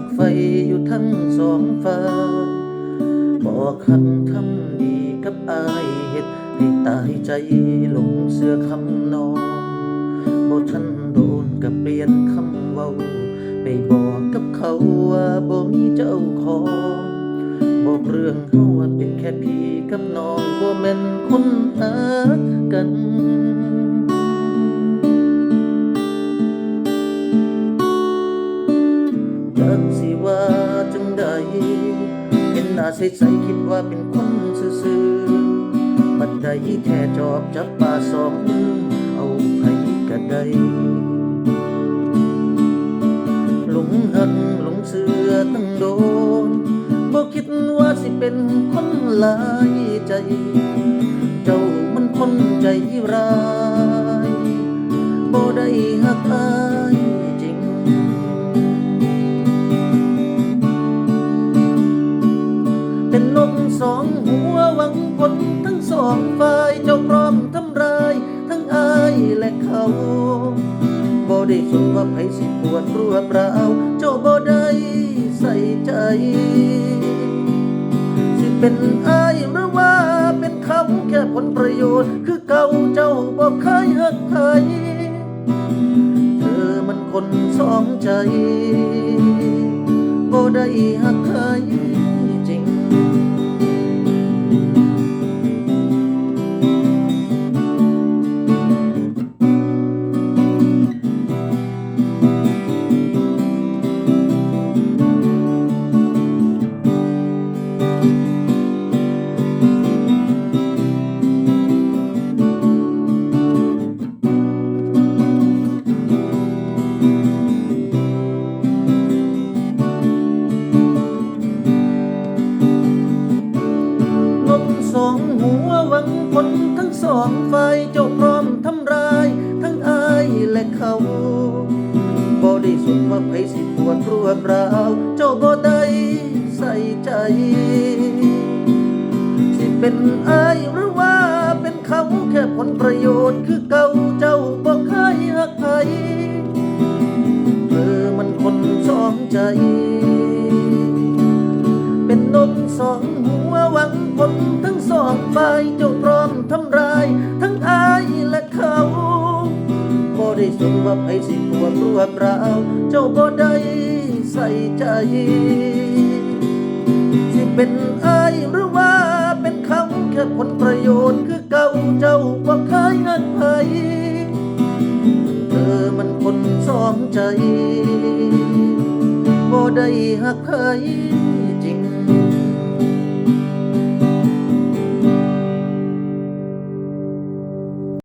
กไฟอยู่ทั้งสองฝ่ายบอกคันทำดีกับอายเฮ็ดให้ตายใจหลงเสือคำนองบ่ทันโดนก็เปลี่ยนคำเว้าไปบอกกับเขาว่าบ่มีเจ้าของบอกเรื่องเฮาว่าเป็นแค่พี่กับน้องบ่แม่นคนหักกัน เห็นหน้าใสๆคิดว่าเป็นคนซื่อๆบัดใดแท้จอบจับปลาสองมือ เอาไผก็ไดหลงหักหลงเสือตั้งโดนบ่คิดว่าสิเป็นคนหลายใจ เจ้ามันคนใจร้ายบ่ได้หักอาย สนว่าไผสิปวดรวบราเจ้าบ่ได้ใส่ใจ สิเป็นอายหรือว่าเป็นเขาแค่ผลประโยชน์ คือเก่าเจ้าบ่เคยหักใครเธอมันคนสองใจบ่ได้หักใคร หวังผลทั้งสองฝ่ายเจ้าพร้อมทำร้าย ทั้งอายและเขาบ่ได้สนว่าไผสิปวดรวบราวเจ้าบ่ได้ใส่ใจ สิเป็นอายหรือว่าเป็นเขาแค่ผลประโยชน์คือเก่าเจ้าบ่เคยหักใครเธอมันคนสองใจ เป็นนกสองหัวหวังผลทั้ สองฝ่ายเจ้าพร้อมทำร้าย ทั้งอายและเขาบ่ได้สนว่าไผสิปวดรวบราวเจ้าบ่ได้ใส่ใจ สิเป็นอายหรือว่าเป็นเขาแค่ผลประโยชน์คือเก่าเจ้าบ่เคยหักไผเธอมันคนสองใจบ่ได้หักใคร